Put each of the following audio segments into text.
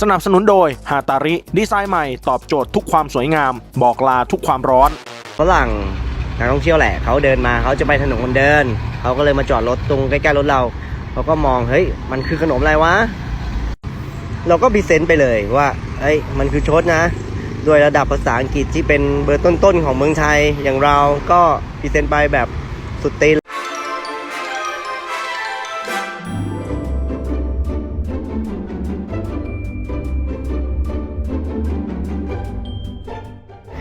สนับสนุนโดยฮาตาริ ดีไซน์ใหม่ตอบโจทย์ทุกความสวยงาม บอกลาทุกความร้อน ฝรั่งนักท่องเที่ยวแหละเขาเดินมาเขาจะไปถนนคนเดิน เขาก็เลยมาจอดรถตรงใกล้ๆรถเราเขาก็มองเฮ้ยมันคือขนมอะไรวะ เราก็พรีเซนต์ไปเลยว่าเอ้ยมันคือชดนะด้วยระดับภาษาอังกฤษที่เป็นเบอร์ต้นๆของเมืองไทยอย่างเราก็พรีเซนต์ไปแบบสุดตีน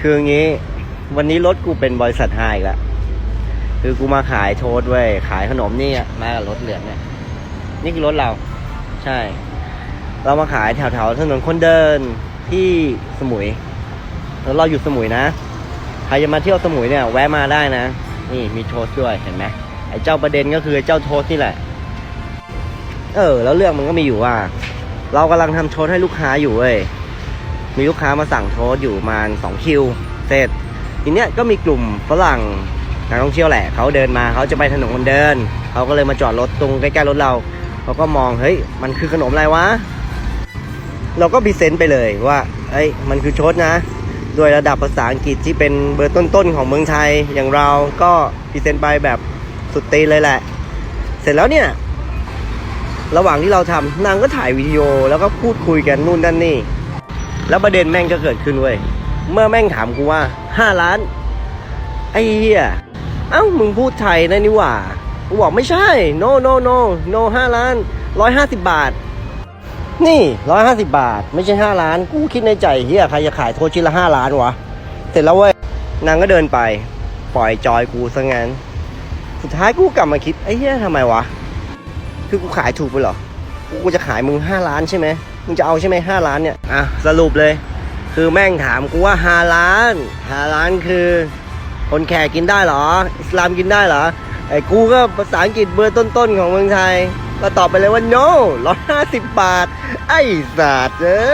คืออย่างนี้ วันนี้รถกูเป็นบริษัทไฮอีกล้วคือกูมาขายโทษเว้ยขายขนมนี่อะมากับรถเหลืองเนี่ยนี่คือรถเรา ใช่ เรามาขายแถวๆถนนคนเดินที่สมุยแล้วเราอยู่สมุยนะใครจะมาเที่ยวสมุยเนี่ย แวะมาได้นะ นี่มีโทสต์ด้วยเห็นไหมไอ้เจ้าประเด็นก็คือเจ้าโทสต์นี่แหละ เออ แล้วเรื่องมันก็มีอยู่ว่า เรากำลังทำโทสต์ให้ลูกค้าอยู่เว้ย มีลูกค้ามาสั่งโทสอยู่ประมาณสองคิวเสร็จทีเนี้ยก็มีกลุ่มฝรั่งนักท่องเที่ยวแหละเขาเดินมาเขาจะไปถนนคนเดินเขาก็เลยมาจอดรถตรงใกล้ๆรถเราเขาก็มองเฮ้ยมันคือขนมอะไรวะเราก็พรีเซนต์ไปเลยว่าเอ้ยมันคือโชดนะด้วยระดับภาษาอังกฤษที่เป็นเบอร์ต้นๆของเมืองไทยอย่างเราก็พรีเซนต์ไปแบบสุดตีเลยแหละ เสร็จแล้วเนี่ยระหว่างที่เราทำนางก็ถ่ายวิดีโอแล้วก็พูดคุยกันนู่นนั่นนี่ แล้วประเด็นแม่งก็เกิดขึ้นเว้ย เมื่อแม่งถามกูว่าห้าล้าน ไอ้เหี้ย เอ้ามึงพูดไทยนะนี่หว่า กูบอกไม่ใช่ no no no no ห้าล้านร้อยห้าสิบบาท นี่ร้อยห้าสิบบาท ไม่ใช่ห้าล้าน กูคิดในใจเฮียใครจะขายโทษชิ้นละห้าล้านวะ เสร็จแล้วเว้ย นางก็เดินไป ปล่อยจอยกูซะงั้น สุดท้ายกูกลับมาคิดไอ้เฮียทำไมวะ คือกูขายถูกไปเหรอ กูจะขายมึงห้าล้านใช่ไหม มึงจะเอาใช่ไหมห้าล้านเนี่ย อะ สรุปเลย คือแม่งถามกูว่าห้าล้านห้าล้านคือ คนแขกกินได้เหรอ อิสลามกินได้เหรอ ไอ้กูก็ภาษาอังกฤษเบอร์ต้นๆของเมืองไทย ก็ตอบไปเลยว่า no ร้อยห้าสิบบาท ไอ้สัตว์เอ้